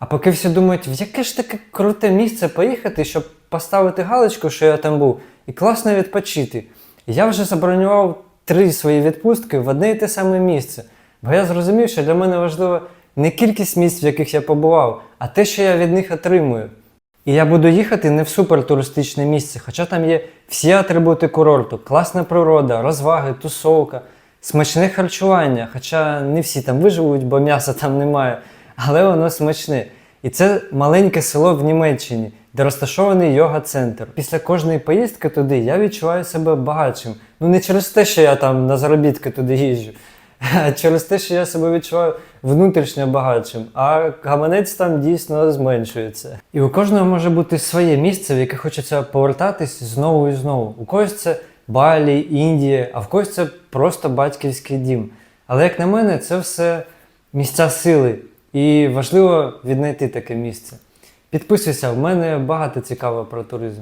А поки всі думають, в яке ж таке круте місце поїхати, щоб поставити галочку, що я там був, і класно відпочити. Я вже забронював три свої відпустки в одне і те саме місце. Бо я зрозумів, що для мене важливо не кількість місць, в яких я побував, а те, що я від них отримую. І я буду їхати не в супертуристичне місце, хоча там є всі атрибути курорту, класна природа, розваги, тусовка, смачне харчування, хоча не всі там виживуть, бо м'яса там немає, але воно смачне. І це маленьке село в Німеччині, де розташований йога-центр. Після кожної поїздки туди я відчуваю себе багатшим. Ну не через те, що я там на заробітки туди їжджу, а через те, що я себе відчуваю внутрішньо багатшим, а гаманець там дійсно зменшується. І у кожного може бути своє місце, в яке хочеться повертатись знову і знову. У когось це Балі, Індія, а в когось це просто батьківський дім. Але як на мене, це все місця сили, і важливо віднайти таке місце. Підписуйся, в мене багато цікавого про туризм.